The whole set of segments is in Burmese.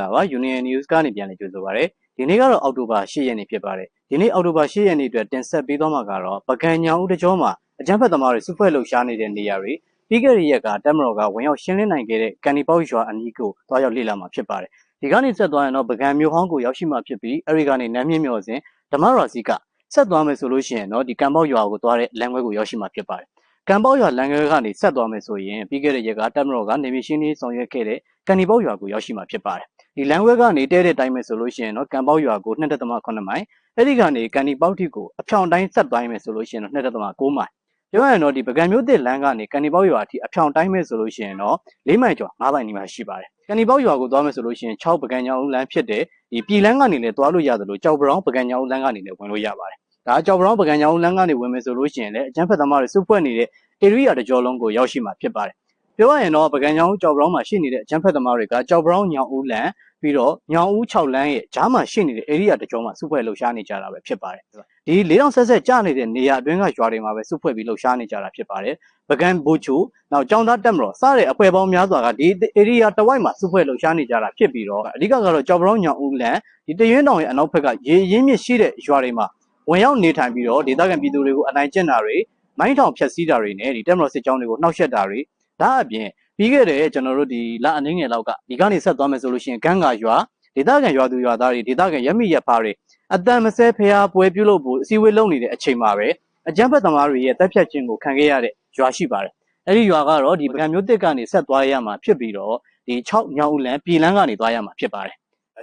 လာပါ Union News ကနေပြန်လည်ကြိုဆိုပါရစေဒီနေ့ကတော့အောက်တိုဘာ10ရက်နေ့ဖြစ်ပါတယ်ဒီနေ့အောက်တိုဘာ10ရက်နေ့အတွက်တင်ဆက်ပေးသွားမှာကတော့ပကံညောင်ဦးတကြောမှာအကြမ်းဖက်သမားတွေစုဖွဲ့လှုပ်ရှားနေတဲ့နေရာတွေပြီးခဲ့တဲ့ရက်ကတက်မတော်ကဝင်ရောက်ရှင်းလင်းနိုင်ခဲ့တဲ့ကန်ဒီပေါက်ရွာအနီးကိုတွားရောက်လေ့လာမှာဖြစ်ပါတယ်ဒီကနေဆက်သွားရင်တော့ပကံမျိုးဟောင်းကိုရောက်ရှိမှာဖြစ်ပြီးအဲဒီကနေနမ်းမြင့်မြော်စဉ်ဓမ္မရာစီကဆက်သွားမယ်ဆိုလို့ရှိရင်တော့ဒီကံပေါက်ရွာကိုသွားတဲ့လမ်းခွဲကိုရောက်ရှိမှာဖြစ်ပါတယ် ကံပေါက်ရွာလမ်းခွဲကနေဆက်သွားမယ်ဆိုရင်ပြီးခဲ့တဲ့ရက်ကတက်မတော်ကနေမီရှင်းလေးဆောင်ရွက်ခဲ့တဲ့ကန်ဒီပေါက်ရွာကိုရောက်ရှိမှာဖြစ်ပါတယ်ဒီလမ်းခွဲကနေတဲတဲ့တိုင်းပဲဆိုလို့ရှိရင်တော့ကံပေါက်ရွာကို2.8မိုင်အဲ့ဒီကနေကန်ဒီပေါက်ထိကိုအဖြောင်တိုင်းဆက်သွားမယ်ဆိုလို့ရှိရင်တော့2.6မိုင်ပြောရရင်တော့ဒီပကံမျိုးတစ်လမ်းကနေကန်ဒီပေါက်ရွာအထိအဖြောင်တိုင်းပဲဆိုလို့ရှိရင်တော့၄မိုင်ကျော်၅မိုင်နီးပါးရှိပါတယ်ကန်ဒီပေါက်ရွာကိုသွားမယ်ဆိုလို့ရှိရင်6ပကံညောင်ဦးလမ်းဖြစ်တဲ့ဒီပြည်လမ်းကနေလည်းသွားလို့ရတယ်လို့ကြောက်ပရောင်းပကံညောင်ဦးလမ်းကနေလည်းဝင်လို့ရပါတယ် ဒါကြောက်ပရောင်းပကံညောင်ဦးလမ်းကနေဝင်မယ်ဆိုလို့ရှိရင်လည်းအကျန်းဖက်သမားတွေစုဖွဲ့နေတဲ့ area တစ်ကြောလုံးကိုရောက်ရှိမှာဖြစ်ပါတယ်ပြောရရင်တော့ပကံညောင်ဦးကြောက်ပရောင်းမှာရှိနေတဲ့အကျန်းဖက်သမားတွေကကြောက်ပရောင်းညောင်ဦးလမ်းပြီးတော့ညောင်ဦး6လမ်းရဲ့ဂျားမှာရှိနေတဲ့ area တစ်ကြောမှာစုဖွဲ့လှုပ်ရှားနေကြတာပဲဖြစ်ပါတယ်ဒီ၄000ဆက်ဆက်ကျနေတဲ့နေရာအတွင်းကရွာတွေမှာပဲစုဖွဲ့ပြီးလှုပ်ရှားနေကြတာဖြစ်ပါတယ်ပကံဘူချူနောက်ကျောင်းသားတက်မတော်စတဲ့အဖွဲ့ပေါင်းများစွာကဒီ area တစ်ဝိုက်မှာစုဖွဲ့လှုပ်ရှားနေကြတာဖြစ်ပြီးတော့အဓိကကတော့ကြောက်ပရောင်းညောင်ဦးလမ်းဒီတရွင်းတောင်ရဲ့အနောက်ဘက်ကရေရင်းမြစ်ရှိတဲ့ရွာတွေမှာ ဝင်ရောက်နေထိုင်ပြီးတော့ဒေသခံပြည်သူတွေကိုအနိုင်ကျင့်တာတွေမိုင်းထောင်ဖျက်ဆီးတာတွေနဲ့ဒီတက်မတော်စစ်ကြောင်းတွေကိုနှောက်ယှက်တာတွေဒါအပြင်ပြီးခဲ့တဲ့ကျွန်တော်တို့ဒီလအနှင်းငယ်လောက်ကဒီကနေဆက်သွားမယ်ဆိုလို့ရှိရင်ဂန်းကရွာဒေသခံရွာသူရွာသားတွေဒေသခံရက်မိရက်ဖားတွေအတန်မဆဲဖျားပွဲပြုလုပ်ဖို့အစည်းအဝေးလုပ်နေတဲ့အချိန်မှာပဲအကြမ်းဖက်သမားတွေရဲ့တပ်ဖြတ်ခြင်းကိုခံခဲ့ရတဲ့ရွာရှိပါတယ်အဲ့ဒီရွာကတော့ဒီပကံမျိုးတစ်ကနေဆက်သွားရမှာဖြစ်ပြီးတော့ဒီ6ညောင်ဦးလန်ပြည်လန်းကနေသွားရမှာဖြစ်ပါတယ်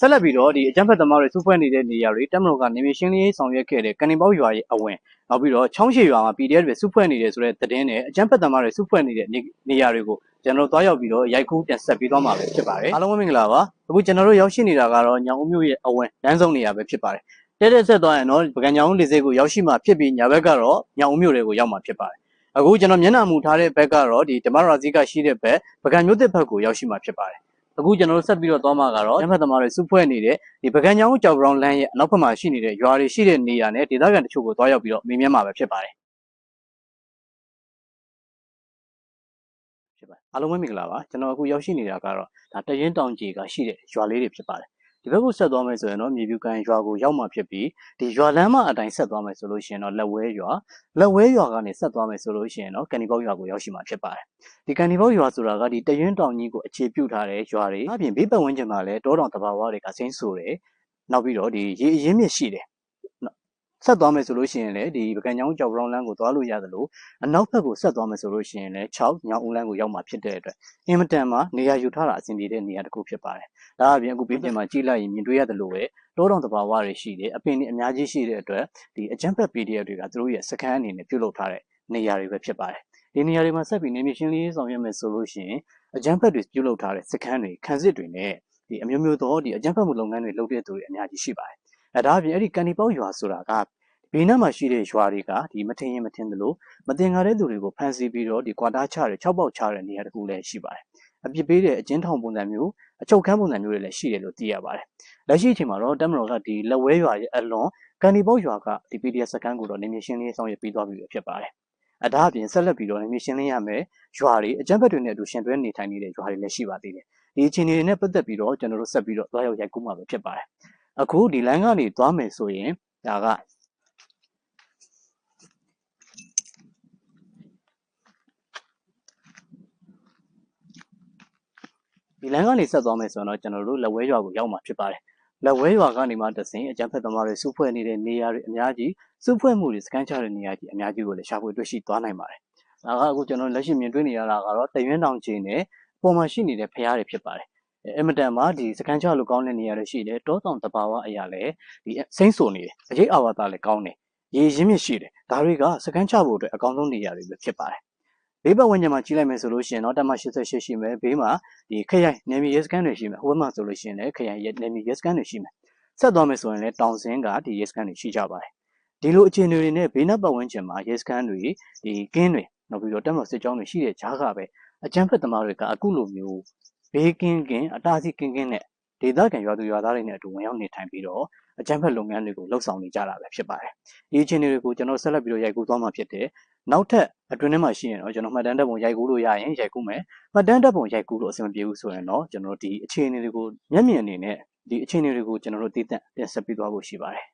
ဆက်လက်ပြီးတော့ဒီအကြမ်းဖက်သမားတွေစုဖွဲ့နေတဲ့နေရာတွေတက်မတော်ကနေမြေရှင်းလင်းရေးဆောင်ရွက်ခဲ့တဲ့ကနေပေါက်ရွာရဲ့အဝင်နောက်ပြီးတော့ချောင်းရှည်ရွာမှာ PDF တွေစုဖွဲ့နေတယ်ဆိုတဲ့သတင်းနဲ့အကြမ်းဖက်သမားတွေစုဖွဲ့နေတဲ့နေရာတွေကိုကျွန်တော်တို့တွားရောက်ပြီးတော့ရိုက်ကူးတင်ဆက်ပေးသွားမှာပဲဖြစ်ပါတယ်အားလုံးပဲမင်္ဂလာပါအခုကျွန်တော်တို့ရောက်ရှိနေတာကတော့ညောင်ဦးမြို့ရဲ့အဝင်လမ်းဆုံးနေရာပဲဖြစ်ပါတယ်တဲ့တဲ့ဆက်သွားရင်တော့ပကံညောင်ဦးလေဆိပ်ကိုရောက်ရှိမှာဖြစ်ပြီးညာဘက်ကတော့ညောင်ဦးမြို့တွေကိုရောက်မှာဖြစ်ပါတယ်အခုကျွန်တော်မျက်နှာမူထားတဲ့ဘက်ကတော့ဒီဓမ္မရာဇီကရှိတဲ့ဘက်ပကံမြို့တစ်ဘက်ကိုရောက်ရှိမှာဖြစ်ပါတယ် အခုကျွန်တော်တို့ဆက်ပြီးတော့သွားမှာကတော့ရမတ်သမားတွေစုဖွဲ့နေတဲ့ဒီပကံညောင်ကြောက်ဘရောင်းလမ်းရဲ့အနောက်ဘက်မှာရှိနေတဲ့ရွာတွေရှိတဲ့နေရာနဲ့ဒေသခံတချို့ကိုတွားရောက်ပြီးတော့မေးမြန်းမှာပဲဖြစ်ပါတယ်ဖြစ်ပါတယ်အားလုံးပဲမင်္ဂလာပါကျွန်တော်အခုရောက်ရှိနေတာကတော့ဒါတရင်တောင်ကြီးကရှိတဲ့ရွာလေးတွေဖြစ်ပါတယ် ဒီဘက်ကိုဆက်သွားမယ်ဆိုရင်တော့မြေပြူကန်ရွာကိုရောက်မှာဖြစ်ပြီးဒီရွာလမ်းမအတိုင်းဆက်သွားမယ်ဆိုလို့ရှိရင်တော့လက်ဝဲရွာလက်ဝဲရွာကနေဆက်သွားမယ်ဆိုလို့ရှိရင်တော့ကန်ဒီပေါက်ရွာကိုရောက်ရှိမှာဖြစ်ပါတယ်ဒီကန်ဒီပေါက်ရွာဆိုတာကဒီတရင်တောင်ကြီးကိုအခြေပြုထားတဲ့ရွာတွေအပြင်ဘေးပတ်ဝန်းကျင်မှာလည်းတောတောင်တဘာဝတွေကဆင်းဆိုတယ်နောက်ပြီးတော့ဒီရေအရင်းမြစ်ရှိတယ် ဆက်သွားမယ်ဆိုလို့ရှိရင်လည်းဒီပကံချောင်းကြောက်ဘရောင်းလမ်းကိုသွားလို့ရတယ်လို့အနောက်ဘက်ကိုဆက်သွားမယ်ဆိုလို့ရှိရင်လည်း6ညောင်ဦးလမ်းကိုရောက်မှာဖြစ်တဲ့အတွက်အင်မတန်မှနေရာယူထားတာအဆင်ပြေတဲ့နေရာတစ်ခုဖြစ်ပါတယ်။ဒါအပြင်အခုဘေးပြင်မှာကြည့်လိုက်ရင်မြင်တွေ့ရတယ်လို့ပဲတောတောင်တဘာဝတွေရှိတယ်အပင်တွေအများကြီးရှိတဲ့အတွက်ဒီအကြမ်းဖက် PDF တွေကသူတို့ရဲ့စကန်အနေနဲ့ပြုလုပ်ထားတဲ့နေရာတွေပဲဖြစ်ပါတယ်။ဒီနေရာတွေမှာဆက်ပြီးနေမြေရှင်းလင်းရေးဆောင်ရွက်မယ်ဆိုလို့ရှိရင်အကြမ်းဖက်တွေပြုလုပ်ထားတဲ့စကန်တွေခန်းစစ်တွေနဲ့ဒီအမျိုးမျိုးသောဒီအကြမ်းဖက်မှုလုပ်ငန်းတွေလုပ်တဲ့သူတွေအများကြီးရှိပါတယ်။ အဲဒါအပြင်အဲ့ဒီကန်ဒီပေါက်ရွာဆိုတာကဘေးနားမှာရှိတဲ့ရွာတွေကဒီမထင်ရင်မထင်သလိုမတင်ကားတဲ့သူတွေကိုဖမ်းဆီးပြီးတော့ဒီကွာတားချတဲ့၆ပေါက်ချတဲ့နေရာတခုလည်းရှိပါတယ်။အပြစ်ပေးတဲ့အကျဉ်းထောင်ပုံစံမျိုးအချုပ်ခန်းပုံစံမျိုးတွေလည်းရှိတယ်လို့သိရပါတယ်။လက်ရှိအချိန်မှာတော့တမတော်ကဒီလက်ဝဲရွာရဲ့အလွန်ကန်ဒီပေါက်ရွာကဒီ PDF စကန်ကိုတော့နေမြေရှင်းလင်းဆောင်ရွက်ပြီးသွားပြီဖြစ်ပါတယ်။အဒါအပြင်ဆက်လက်ပြီးတော့နေမြေရှင်းလင်းရမယ်ရွာတွေအကြမ်းဖက်တွေနဲ့အတူရှင်တွဲနေထိုင်နေတဲ့ရွာတွေလည်းရှိပါသေးတယ်။ဒီအခြေအနေတွေနဲ့ပတ်သက်ပြီးတော့ကျွန်တော်တို့ဆက်ပြီးတော့သွားရောက်ရိုက်ကူးမှာပဲဖြစ်ပါတယ်။ အခုဒီလမ်းကနေသွားမယ်ဆိုရင်ဒါကဒီလမ်းကနေဆက်သွားမယ်ဆိုတော့ကျွန်တော်တို့လက်ဝဲရွာကိုရောက်မှာဖြစ်ပါတယ်လက်ဝဲရွာကနေမှတဆင်အကြံဖက်သမားတွေစုဖွဲ့နေတဲ့နေရာတွေအများကြီးစုဖွဲ့မှုတွေစကန်ချတဲ့နေရာကြီးအများကြီးကိုလည်းရှာဖွေတွေ့ရှိသွားနိုင်ပါတယ်ဒါကအခုကျွန်တော်လက်ရှိမြင်တွေ့နေရတာကတော့တရွင်းတောင်ချင်းနဲ့ပုံမှန်ရှိနေတဲ့ဖျားတွေဖြစ်ပါတယ် အမတန်မှာဒီစကန်ချလို့ကောင်းတဲ့နေရာတွေရှိတယ်တောတောင်တဘာဝအရာလည်းဒီစိမ့်ဆိုနေတယ်အရေးအာဝါဒလည်းကောင်းတယ်ရေရင်းမြစ်ရှိတယ်ဒါတွေကစကန်ချဖို့အတွက်အကောင်းဆုံးနေရာတွေပဲဖြစ်ပါတယ်ဘေးပတ်ဝန်းကျင်မှာကြီးလိုက်မယ်ဆိုလို့ရှိရင်တော့တက်မ88ရှိမယ်ဘေးမှာဒီခရိုင်နေမီရဲစကန်တွေရှိမယ်ဟိုဘက်မှာဆိုလို့ရှိရင်လည်းခရိုင်ရဲနေမီရဲစကန်တွေရှိမယ်ဆက်သွားမယ်ဆိုရင်လည်းတောင်စင်းကဒီရဲစကန်တွေရှိကြပါတယ်ဒီလိုအခြေအနေတွေနဲ့ဘေးနားပတ်ဝန်းကျင်မှာရဲစကန်တွေဒီကင်းတွေနောက်ပြီးတော့တက်မစစ်ကြောင်းတွေရှိတဲ့ဂျားကပဲအကြမ်းဖက်သမားတွေကအခုလိုမျိုး ဘေးကင်းကင်းအတားစီကင်းကင်းနဲ့ဒေသခံရွာသူရွာသားတွေနဲ့အတူဝင်ရောက်နေထိုင်ပြီးတော့အကြမ်းဖက်လုပ်ငန်းတွေကိုလှုပ်ဆောင်နေကြတာပဲဖြစ်ပါတယ်ဒီအခြေအနေတွေကိုကျွန်တော်ဆက်လက်ပြီးတော့ရိုက်ကူးသွားမှာဖြစ်တယ်နောက်ထပ်အတွင်းထဲမှာရှိရင်တော့ကျွန်တော်မှတ်တမ်းတပ်ပုံရိုက်ကူးလို့ရရင်ရိုက်ကူးမယ်မှတ်တမ်းတပ်ပုံရိုက်ကူးလို့အဆင်မပြေဘူးဆိုရင်တော့ကျွန်တော်ဒီအခြေအနေတွေကိုမျက်မြင်အနေနဲ့ဒီအခြေအနေတွေကိုကျွန်တော်တို့တည်တံ့တင်ဆက်ပေးသွားဖို့ရှိပါတယ်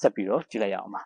ဆက်ပြီးတော့ကြည့်လိုက်ရအောင်ပါ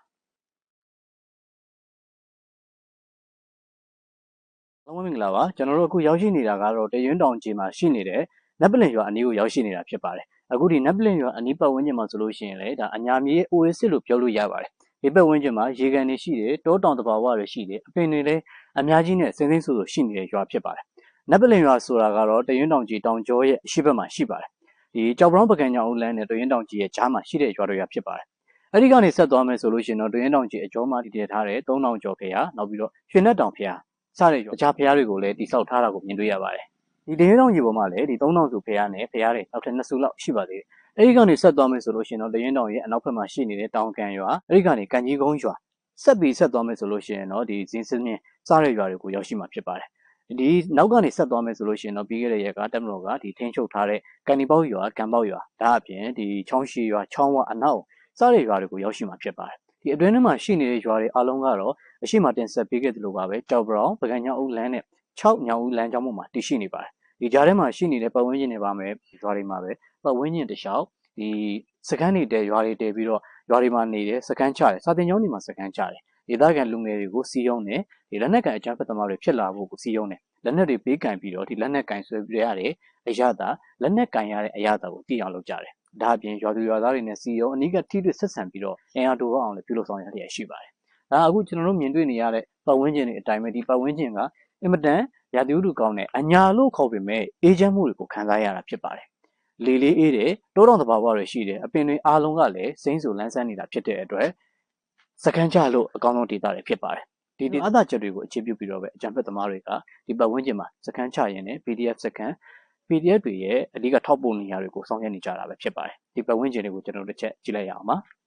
လုံးဝမင်္ဂလာပါကျွန်တော်တို့အခုရောက်ရှိနေတာကတော့တရွန်းတောင်ကြီးမှာရှိနေတဲ့နက်ပလင်ရွာအနီးကိုရောက်ရှိနေတာဖြစ်ပါတယ်အခုဒီနက်ပလင်ရွာအနီးပတ်ဝန်းကျင်မှာဆိုလို့ရှိရင်လည်းဒါအညာမြေ oasis လို့ပြောလို့ရပါတယ်ဒီပတ်ဝန်းကျင်မှာရေကန်တွေရှိတယ်တောတောင်တဘာဝတွေရှိတယ်အပင်တွေလည်းအများကြီးနဲ့စင်းစင်းဆူဆူရှိနေတဲ့ရွာဖြစ်ပါတယ်နက်ပလင်ရွာဆိုတာကတော့တရွန်းတောင်ကြီးတောင်ကျောရဲ့အရှိဘက်မှာရှိပါတယ်ဒီကြောက်ဘရောင်းပကံညာဦးလန်းနဲ့တရွန်းတောင်ကြီးရဲ့ကြားမှာရှိတဲ့ရွာတွေဖြစ်ပါတယ်အဲ့ဒီကနေဆက်သွားမယ်ဆိုလို့ရှိရင်တော့တရွန်းတောင်ကြီးအကျော်မှာတည်တည်ထားတဲ့3000ကျော်ဖေဟာနောက်ပြီးတော့ရွှေနက်တောင်ဖေဟာ စတဲ့ရွာအခြားဖျားတွေကိုလည်းတိစောက်ထားတာကိုမြင်တွေ့ရပါတယ်။ဒီတင်းတောင်ကြီးပေါ်မှာလည်းဒီ3000စုဖျားနဲ့ဖျားတွေနောက်ထပ်2စုလောက်ရှိပါသေးတယ်။အဲဒီကနေဆက်သွားမယ်ဆိုလို့ရှိရင်တော့တရင်တောင်ရဲ့အနောက်ဘက်မှာရှိနေတဲ့တောင်ကန်ရွာအဲဒီကနေကန်ကြီးကုန်းရွာဆက်ပြီးဆက်သွားမယ်ဆိုလို့ရှိရင်တော့ဒီဇင်းစင်းမြင့်စားတဲ့ရွာတွေကိုရောက်ရှိမှာဖြစ်ပါတယ်။ဒီနောက်ကနေဆက်သွားမယ်ဆိုလို့ရှိရင်တော့ပြီးခဲ့တဲ့ရက်ကတက်မတော်ကဒီထင်းချုပ်ထားတဲ့ကန်ဒီပေါက်ရွာကန်ပေါက်ရွာဒါအပြင်ဒီချောင်းရှိရွာချောင်းဝအနောက်စားတဲ့ရွာတွေကိုရောက်ရှိမှာဖြစ်ပါတယ်။ဒီအတွင်းထဲမှာရှိနေတဲ့ရွာတွေအလုံးကတော့ အရှိမတင်ဆက်ပေးခဲ့သလိုပါပဲကြောက်ဘရောင်ပကံညောင်ဦးလမ်းနဲ့6ညောင်ဦးလမ်းကြောင်းပေါ်မှာတည်ရှိနေပါတယ်ဒီကြားထဲမှာရှိနေတဲ့ပတ်ဝန်းကျင်တွေပါမယ်ရွာတွေမှာပဲပတ်ဝန်းကျင်တစ်လျှောက်ဒီစကန်းတွေတဲရွာတွေတဲပြီးတော့ရွာတွေမှာနေတဲ့စကန်းချတယ်စာတင်ကျောင်းတွေမှာစကန်းချတယ်ဒေသခံလူငယ်တွေကိုစီးရုံးတယ်ဒီလက်နက်ကန်အကြမ်းဖက်သမားတွေဖြစ်လာဖို့ကိုစီးရုံးတယ်လက်နက်တွေပေးကင်ပြီးတော့ဒီလက်နက်ကန်ဆွဲပြရတဲ့အရသာလက်နက်ကန်ရတဲ့အရသာကိုတည်အောင်လုပ်ကြတယ်ဒါအပြင်ရွာသူရွာသားတွေနဲ့စီရုံးအနီးကထိတွေ့ဆက်ဆံပြီးတော့အင်အားတိုးအောင်လည်းပြုလုပ်ဆောင်ရတဲ့ရှိပါတယ် ဒါအခုကျွန်တော်တို့မြင်တွေ့နေရတဲ့ပတ်ဝန်းကျင်တွေအတိုင်းပဲဒီပတ်ဝန်းကျင်ကအင်မတန်ရာသီဥတုကောင်းတဲ့အညာလို့ခေါ်ပေမဲ့အေးချမ်းမှုတွေကိုခံစားရတာဖြစ်ပါတယ်။လေလေးအေးတယ်တိုးတောင်သဘာဝတွေရှိတယ်အပင်တွေအားလုံးကလည်းစိမ့်ဆူလန်းဆန်းနေတာဖြစ်တဲ့အတွက်စကန်ချလို့အကောင်းဆုံးဒေတာတွေဖြစ်ပါတယ်။ဒီဒီအသာချက်တွေကိုအခြေပြုပြီးတော့ပဲအကြံဖက်သမားတွေကဒီပတ်ဝန်းကျင်မှာစကန်ချရင်လည်း PDF စကန် PDF တွေရဲ့အဓိကထောက်ပို့နေရာတွေကိုစောင့်ရနေကြတာပဲဖြစ်ပါတယ်။ဒီပတ်ဝန်းကျင်တွေကိုကျွန်တော်တို့တစ်ချက်ကြည့်လိုက်ရအောင်ပါ။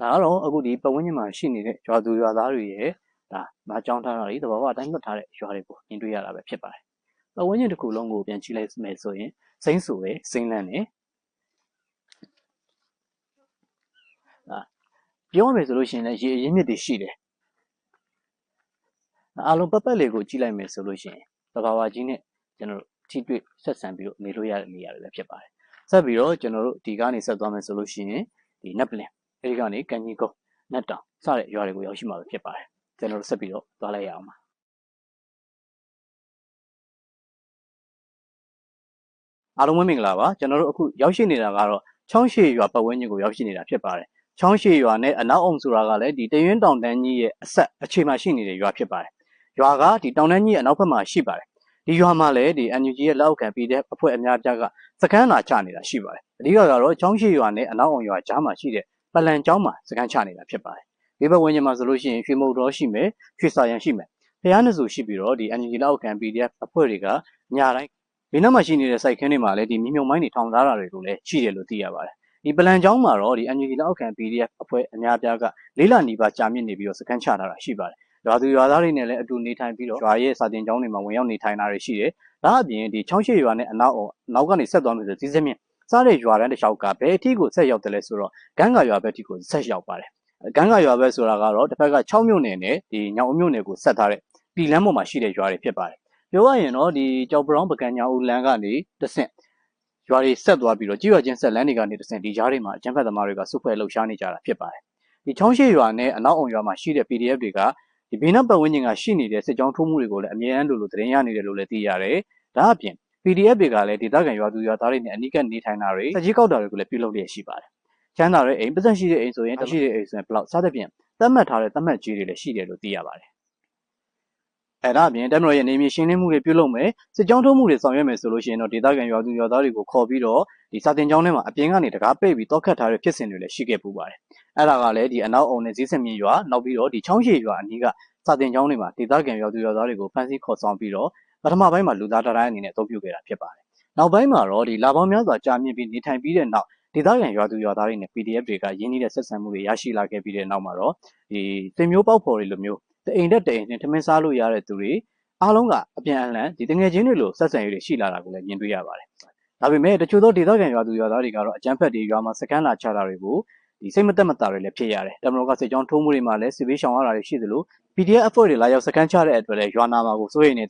ဒါကတော့အခုဒီပတ်ဝန်းကျင်မှာရှိနေတဲ့ရွာသူရွာသားတွေရဲ့ဒါမကြောင်းထားတာတွေသဘာဝအတိုင်းမှတ်ထားတဲ့ရွာတွေကိုမြင်တွေ့ရတာပဲဖြစ်ပါတယ်။ပတ်ဝန်းကျင်တစ်ခုလုံးကိုပြန်ကြည့်လိုက်မယ်ဆိုရင်စိမ့်ဆူပဲစိမ့်လန့်နေဒါပြောရမယ်ဆိုလို့ရှိရင်လည်းရေအရင်းမြစ်တွေရှိတယ်။အားလုံးပတ်ပတ်လေးကိုကြည့်လိုက်မယ်ဆိုလို့ရှိရင်သဘာဝကြီးနဲ့ကျွန်တော်တို့ထိတွေ့ဆက်ဆံပြီးတော့နေလို့ရတဲ့နေရာတွေလည်းဖြစ်ပါတယ်။ဆက်ပြီးတော့ကျွန်တော်တို့ဒီကနေဆက်သွားမယ်ဆိုလို့ရှိရင်ဒီနက်ပလင် အဲဒီကနေကန်ကြီးကုန်းနတ်တောင်စတဲ့ရွာတွေကိုရောက်ရှိမှာပဲဖြစ်ပါတယ်ကျွန်တော်တို့ဆက်ပြီးတော့သွားလိုက်ရအောင်ပါအားလုံးမင်္ဂလာပါကျွန်တော်တို့အခုရောက်ရှိနေတာကတော့ချောင်းရှိရွာပတ်ဝန်းကျင်ကိုရောက်ရှိနေတာဖြစ်ပါတယ်ချောင်းရှိရွာနဲ့အနောက်အောင်ဆိုတာကလည်းဒီတရွင်းတောင်တန်းကြီးရဲ့အဆက်အခြေမှာရှိနေတဲ့ရွာဖြစ်ပါတယ်ရွာကဒီတောင်တန်းကြီးရဲ့အနောက်ဘက်မှာရှိပါတယ်ဒီရွာမှာလည်းဒီ NUG ရဲ့လက်အောက်ခံပြီးတဲ့အဖွဲ့အများပြားကစကန်းလာချနေတာရှိပါတယ်အဓိကကတော့ချောင်းရှိရွာနဲ့အနောက်အောင်ရွာကြားမှာရှိတဲ့ ပလန်ကျောင်းမှာစကန်ချနေတာဖြစ်ပါတယ်။ဒီဘက်ဝန်းကျင်မှာဆိုလို့ရှိရင်ရွှေမုတ်တော်ရှိမယ်၊ရွှေစာရန်ရှိမယ်။ဖျားနှစ်စုရှိပြီးတော့ဒီ NGO လောက်ခံ PDF အဖွဲ့တွေကညတိုင်းဘေးနားမှာရှိနေတဲ့စိုက်ခင်းတွေမှာလည်းဒီမြေမြုံမိုင်းတွေထောင်ထားတာတွေကိုလည်းရှိတယ်လို့သိရပါတယ်။ဒီပလန်ကျောင်းမှာတော့ဒီ NGO လောက်ခံ PDF အဖွဲ့အများပြားကလေးလာနီးပါးကြာမြင့်နေပြီးတော့စကန်ချထားတာရှိပါတယ်။ရွာသူရွာသားတွေနဲ့လည်းအတူနေထိုင်ပြီးတော့ရွာရဲ့စာတင်ကျောင်းတွေမှာဝင်ရောက်နေထိုင်တာတွေရှိတယ်။ဒါအပြင်ဒီချောင်းရှိရွာနဲ့အနောက်နောက်ကနေဆက်သွားမယ်ဆိုဒီစက်မြင့် စားတဲ့ရွာတန်းတစ်လျှောက်ကဘယ်အထိကိုဆက်ရောက်တယ်လဲဆိုတော့ဂန်းကရွာဘက်အထိကိုဆက်ရောက်ပါတယ်ဂန်းကရွာဘက်ဆိုတာကတော့တစ်ဖက်က6မြို့နယ်နဲ့ဒီညောင်အမြို့နယ်ကိုဆက်ထားတဲ့ပြည်လမ်းပေါ်မှာရှိတဲ့ရွာတွေဖြစ်ပါတယ်ပြောရရင်တော့ဒီကြောက်ပရောင်းပကံညာဦးလမ်းကနေတဆင့်ရွာတွေဆက်သွားပြီးတော့ကြီးရွာချင်းဆက်လမ်းတွေကနေတဆင့်ဒီကြားတွေမှာအကျန်းဖက်သမားတွေကစုဖွဲ့လှုပ်ရှားနေကြတာဖြစ်ပါတယ်ဒီချောင်းရှိရွာနဲ့အနောက်အောင်ရွာမှာရှိတဲ့ PDF တွေကဒီဘေးနားပတ်ဝန်းကျင်ကရှိနေတဲ့စစ်ကြောင်းထိုးမှုတွေကိုလည်းအမြဲတမ်းလိုလိုသတင်းရနေတယ်လို့လည်းသိရတယ်ဒါအပြင် PDF တွေကလည်းဒေသခံရွာသူရွာသားတွေနဲ့အနီးကပ်နေထိုင်တာတွေစကြီးကောက်တာတွေကိုလည်းပြုလုပ်လျက်ရှိပါတယ်။ချမ်းသာတဲ့အိမ်ပတ်သက်ရှိတဲ့အိမ်ဆိုရင်တရှိတဲ့အိမ်ဆိုရင်ဘလောက်စသဖြင့်သတ်မှတ်ထားတဲ့သတ်မှတ်ကြီးတွေလည်းရှိတယ်လို့သိရပါတယ်။အဲဒါအပြင်တမတော်ရဲ့နေမြေရှင်းလင်းမှုတွေပြုလုပ်မယ်စစ်ကြောင်းထုံးမှုတွေဆောင်ရွက်မယ်ဆိုလို့ရှိရင်တော့ဒေသခံရွာသူရွာသားတွေကိုခေါ်ပြီးတော့ဒီစာတင်ကျောင်းထဲမှာအပြင်ကနေတကားပိတ်ပြီးတောက်ခတ်ထားတဲ့ဖြစ်စဉ်တွေလည်းရှိခဲ့ပူပါတယ်။အဲဒါကလည်းဒီအနောက်အောင်နဲ့ဈေးစင်မြင့်ရွာနောက်ပြီးတော့ဒီချောင်းရှိရွာအနီးကစာတင်ကျောင်းတွေမှာဒေသခံရွာသူရွာသားတွေကိုဖမ်းဆီးခေါ်ဆောင်ပြီးတော့ ပထမပိုင်းမှာလူသားတိုင်းအနေနဲ့အသုံးပြုခဲ့တာဖြစ်ပါတယ်။နောက်ပိုင်းမှာတော့ဒီလာပေါင်းများစွာကြာမြင့်ပြီးနေထိုင်ပြီးတဲ့နောက်ဒေသခံရွာသူရွာသားတွေနဲ့ PDF တွေကရင်းနှီးတဲ့ဆက်ဆံမှုတွေရရှိလာခဲ့ပြီးတဲ့နောက်မှာတော့ဒီသင်မျိုးပေါက်ဖော်တွေလိုမျိုးတအိမ်တက်တအိမ်နဲ့ထမင်းစားလို့ရတဲ့သူတွေအားလုံးကအပြန်အလှန်ဒီတငယ်ချင်းတွေလိုဆက်ဆံရေးတွေရှိလာတာကိုလည်းမြင်တွေ့ရပါတယ်ဒါပေမဲ့တချို့သောဒေသခံရွာသူရွာသားတွေကတော့အကြမ်းဖက်တွေရွာမှာစကန်လာချတာတွေကိုဒီစိတ်မသက်မသာတွေလည်းဖြစ်ရတယ်တမန်တော်ကစစ်ကြောင်းထိုးမှုတွေမှာလည်းစစ်ဘေးရှောင်ရတာတွေရှိသလို PDF အဖွဲ့တွေလာရောက်စကန်ချတဲ့အတွက်လည်းရွာနာမှာကိုစိုးရိမ်နေ